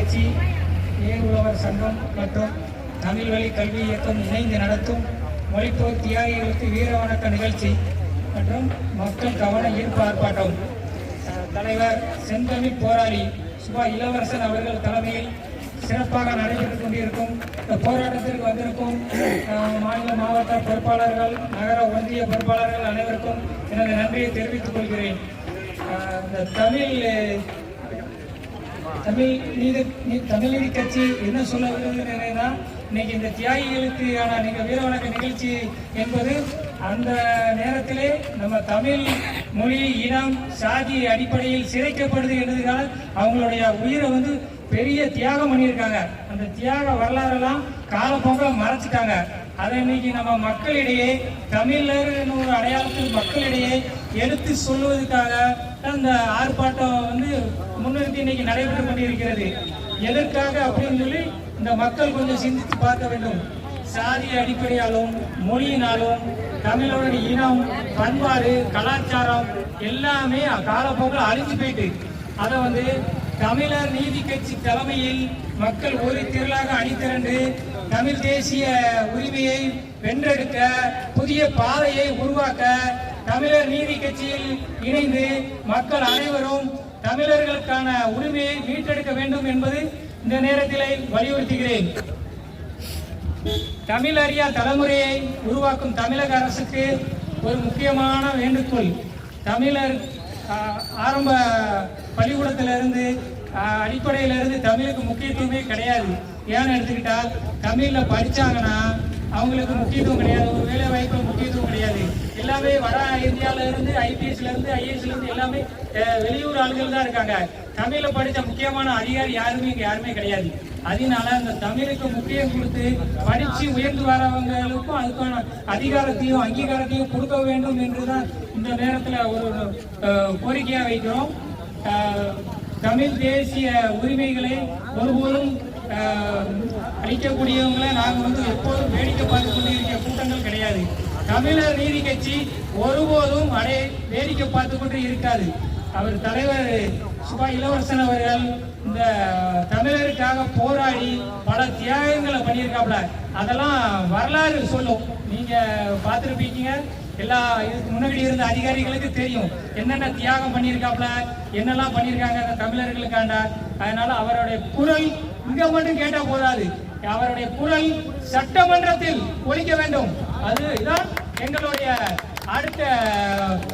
கட்சி ஏ உழவர் சங்கம் மற்றும் தமிழ் வழி கல்வி இயக்கம் இணைந்து நடத்தும் மொழிப்போர் தியாகிகளுக்கு வீர வணக்க நிகழ்ச்சி மற்றும் மக்கள் கவன ஈர்ப்பு ஆர்ப்பாட்டம். தலைவர் செந்தமிழ் போராளி சுபா இளவரசன் அவர்கள் தலைமையில் சிறப்பாக நடைபெற்றுக் கொண்டிருக்கும் இந்த போராட்டத்திற்கு வந்திருக்கும் மாநில மாவட்ட பொறுப்பாளர்கள் நகர ஒன்றிய பொறுப்பாளர்கள் அனைவருக்கும் எனது நன்றியை தெரிவித்துக் கொள்கிறேன். இந்த தமிழ் தமிழ் மீது நீ- தமிழ் நீதி கட்சி என்ன சொல்ல விரும்புகிறேன்னா இன்னைக்கு இந்த தியாகிகளுக்கான நீங்கள் வீர வணக்க நிகழ்ச்சி என்பது அந்த நேரத்திலே நம்ம தமிழ் மொழி இனம் சாதி அடிப்படையில் சிறைக்கப்படுது என்பதனால் அவங்களுடைய உயிரை வந்து பெரிய தியாகம் பண்ணியிருக்காங்க. அந்த தியாக வரலாறெல்லாம் காலப்போக்கில் மறைச்சிட்டாங்க. அதை இன்னைக்கு நம்ம மக்களிடையே தமிழர் ஒரு அடையாளத்தில் மக்களிடையே எடுத்து சொல்வதற்காக அந்த ஆர்ப்பாட்டம் வந்து முன்னிறுத்தி இன்னைக்கு நடைபெற்று கொண்டிருக்கிறது எதற்காக அப்படின்னு சொல்லி இந்த மக்கள் கொஞ்சம் சிந்தித்து பார்க்க வேண்டும். சாதி அடிப்படையாலும் மொழியினாலும் தமிழோட இனம் பண்பாடு கலாச்சாரம் எல்லாமே காலப்போக்கில் அழிஞ்சு போயிட்டு. அதை வந்து தமிழர் நீதி கட்சி தலைமையில் மக்கள் ஒரு திரளாக அணிதிரண்டு தமிழ் தேசிய உரிமையை வென்றெடுக்க புதிய பாதையை உருவாக்க தமிழர் நீதி கட்சியில் இணைந்து மக்கள் அனைவரும் தமிழர்களுக்கான உரிமையை மீட்டெடுக்க வேண்டும் என்பது இந்த நேரத்தில் வலியுறுத்துகிறேன். தமிழ் அறியா தலைமுறையை உருவாக்கும் தமிழக அரசுக்கு ஒரு முக்கியமான வேண்டுகோள். தமிழர் ஆஹ், ஆரம்ப பள்ளிக்கூடத்திலிருந்து அடிப்படையிலிருந்து தமிழுக்கு முக்கியத்துவமே கிடையாது. ஏன்னு எடுத்துக்கிட்டால் தமிழில் படிச்சாங்கன்னா அவங்களுக்கு முக்கியத்துவம் கிடையாது. ஒரு வேலை வாய்ப்பு முக்கியத்துவம் கிடையாது. எல்லாமே வட இந்தியாவில இருந்து ஐபிஎஸ்ல இருந்து ஐஏஎஸ்ல இருந்து எல்லாமே வெளியூர் ஆளுகள் தான் இருக்காங்க. தமிழ்ல படித்த முக்கியமான அதிகாரி யாருமே இங்க யாருமே கிடையாது. அதனால அந்த தமிழுக்கு முக்கியம் கொடுத்து படிச்சு உயர்ந்து வரவங்களுக்கும் அதுக்கான அதிகாரத்தையும் அங்கீகாரத்தையும் கொடுக்க வேண்டும் என்றுதான் இந்த நேரத்துல ஒரு கோரிக்கையா வைக்கிறோம். தமிழ் தேசிய உரிமைகளை ஒருபோதும் அளிக்கக்கூடியவங்களை நாங்கள் வந்து எப்போதும் வேடிக்கை பார்த்து கொண்டிருக்கிற தமிழர் நீதி கட்சி ஒருபோதும் அடைய வேடிக்கை பார்த்து கொண்டு இருக்காது. அவர் தலைவர் சுபா இளவரசன் அவர்கள் இந்த தமிழருக்காக போராடி பல தியாகங்களை பண்ணியிருக்காப்ல அதெல்லாம் வரலாறு சொல்லும். நீங்க பார்த்துருப்பீங்க. எல்லா இதுக்கு முன்னாடி இருந்த அதிகாரிகளுக்கு தெரியும். என்னென்ன தியாகம் பண்ணியிருக்காப்ல என்னெல்லாம் பண்ணியிருக்காங்க அந்த தமிழர்களுக்காண்ட. அதனால அவருடைய குரல் இங்க மட்டும் கேட்டா போதாது. அவருடைய குரல் சட்டமன்றத்தில் ஒழிக்க வேண்டும். அது இதான் எங்களுடைய அடுத்த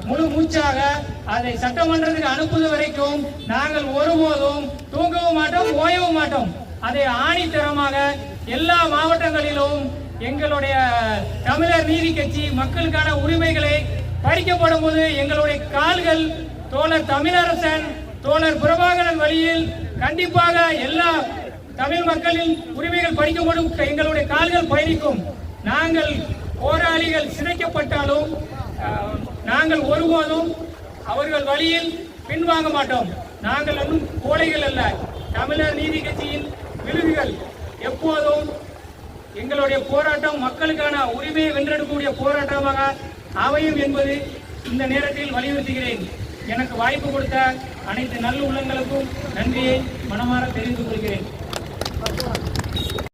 முழு மூச்சாக அதை சட்டமன்றத்துக்கு அனுப்புவது வரைக்கும் நாங்கள் ஒருபோதும் தூங்கவும் மாட்டோம் ஓயவும் மாட்டோம். அதை ஆணித்தரமாக எல்லா மாவட்டங்களிலும் எங்களுடைய தமிழர் நீதி கட்சி மக்களுக்கான உரிமைகளை பறிக்கப்படும் போது எங்களுடைய கால்கள் தோழர் தமிழரசன் தோழர் பிரபாகரன் வழியில் கண்டிப்பாக எல்லா தமிழ் மக்களின் உரிமைகள் பறிக்கப்படும் எங்களுடைய கால்கள் பயணிக்கும் நாங்கள் போராளிகள் சிதைக்கப்பட்டாலும் நாங்கள் ஒருபோதும் அவர்கள் வழியில் பின்வாங்க மாட்டோம். நாங்கள் ஒன்றும் கோழைகள் அல்ல. தமிழர் நீதி கட்சியின் விருதுகள் எப்போதும் எங்களுடைய போராட்டம் மக்களுக்கான உரிமையை வென்றெடுக்கக்கூடிய போராட்டமாக அமையும் என்பது இந்த நேரத்தில் வலியுறுத்துகிறேன். எனக்கு வாய்ப்பு கொடுத்த அனைத்து நல்ல உள்ளங்களுக்கும் நன்றியை மனமாற தெரிந்து கொள்கிறேன்.